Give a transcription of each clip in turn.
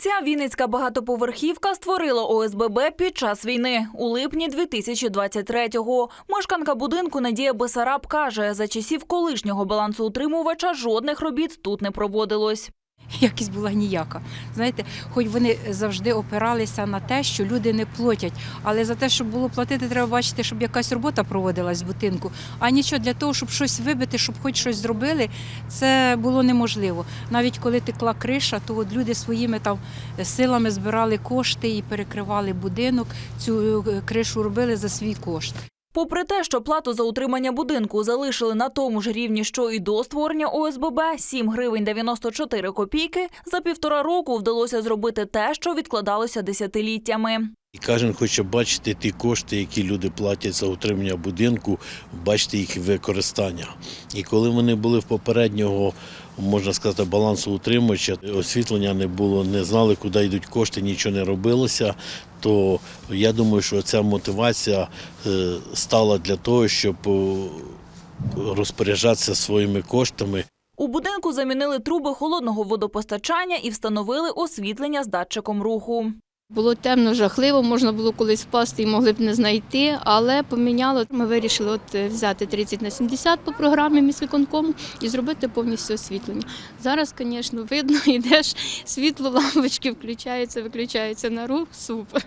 Ця вінницька багатоповерхівка створила ОСББ під час війни у липні 2023-го. Мешканка будинку Надія Бесараб каже, за часів колишнього балансоутримувача жодних робіт тут не проводилось. якість була ніяка. Знаєте, хоч вони завжди опиралися на те, що люди не платять, але за те, щоб було платити, треба бачити, щоб якась робота проводилась в будинку. А нічого для того, щоб щось вибити, щоб хоч щось зробили, це було неможливо. Навіть коли текла криша, то от люди своїми там силами збирали кошти і перекривали будинок. Цю е, кришу робили за свій кошт. Попри те, що плату за утримання будинку залишили на тому ж рівні, що і до створення ОСББ 7 гривень 94 копійки, за півтора року вдалося зробити те, що відкладалося десятиліттями. І кожен хоче бачити ті кошти, які люди платять за утримання будинку, бачити їх використання. І коли вони були в попереднього, можна сказати, балансу утримувача, освітлення не було, не знали, куди йдуть кошти, нічого не робилося, то я думаю, що ця мотивація е, стала для того, щоб е, розпоряджатися своїми коштами У будинку замінили труби холодного водопостачання і встановили освітлення з датчиком руху. Було темно, жахливо, можна було колись впасти і могли б не знайти, але поміняло. Ми вирішили от е, взяти 30 на 70 по програмі міськвиконкому і зробити повністю освітлення. Зараз, звісно, видно, йдеш, світло, лампочки включаються, виключаються на рух. Супер.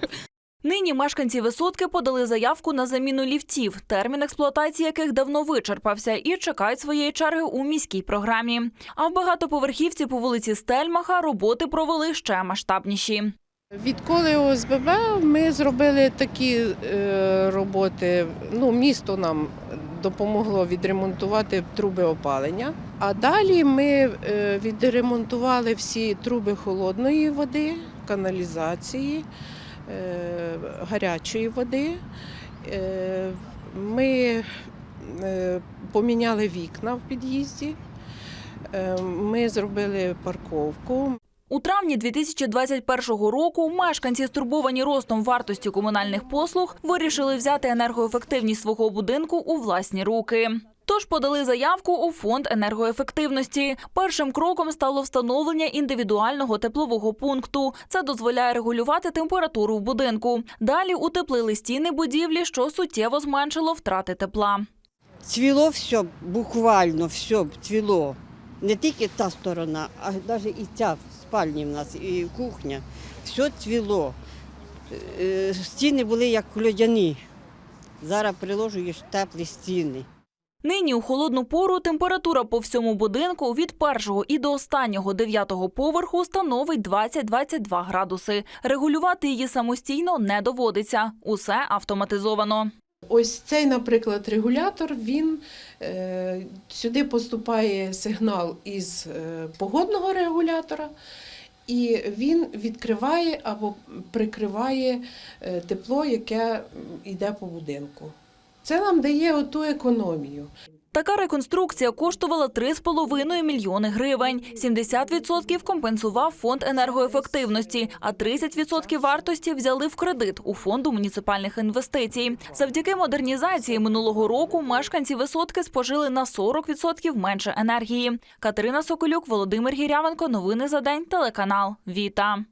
Нині мешканці висотки подали заявку на заміну ліфтів, термін експлуатації яких давно вичерпався, і чекають своєї черги у міській програмі. А в багатоповерхівці по вулиці Стельмаха роботи провели ще масштабніші. Відколи ОСББ ми зробили такі е, роботи. Ну, місто нам допомогло відремонтувати труби опалення. А далі ми е, відремонтували всі труби холодної води, каналізації, е, гарячої води. Ми поміняли вікна в під'їзді. Ми зробили парковку. У травні 2021 року мешканці, стурбовані ростом вартості комунальних послуг, вирішили взяти енергоефективність свого будинку у власні руки. Тож подали заявку у фонд енергоефективності. Першим кроком стало встановлення індивідуального теплового пункту. Це дозволяє регулювати температуру в будинку. Далі утеплили стіни будівлі, що суттєво зменшило втрати тепла. Цвіло все, буквально все цвіло. Не тільки та сторона, а навіть і ця в спальні в нас, і кухня. Все цвіло. Е, Стіни були як льодяні. Зараз приложуєш теплі стіни. Нині у холодну пору температура по всьому будинку від першого і до останнього дев'ятого поверху становить 20-22 градуси. Регулювати її самостійно не доводиться. Усе автоматизовано. Ось цей, наприклад, регулятор, він е, сюди поступає сигнал із е, погодного регулятора, і він відкриває або прикриває е, тепло, яке йде по будинку. Це нам дає оту економію. Така реконструкція коштувала 3,5 мільйони гривень. 70% компенсував фонд енергоефективності, а 30% вартості взяли в кредит у фонду муніципальних інвестицій. Завдяки модернізації минулого року мешканці висотки спожили на 40% менше енергії. Катерина Соколюк, Володимир Гірявенко. Новини за день. Телеканал Віта.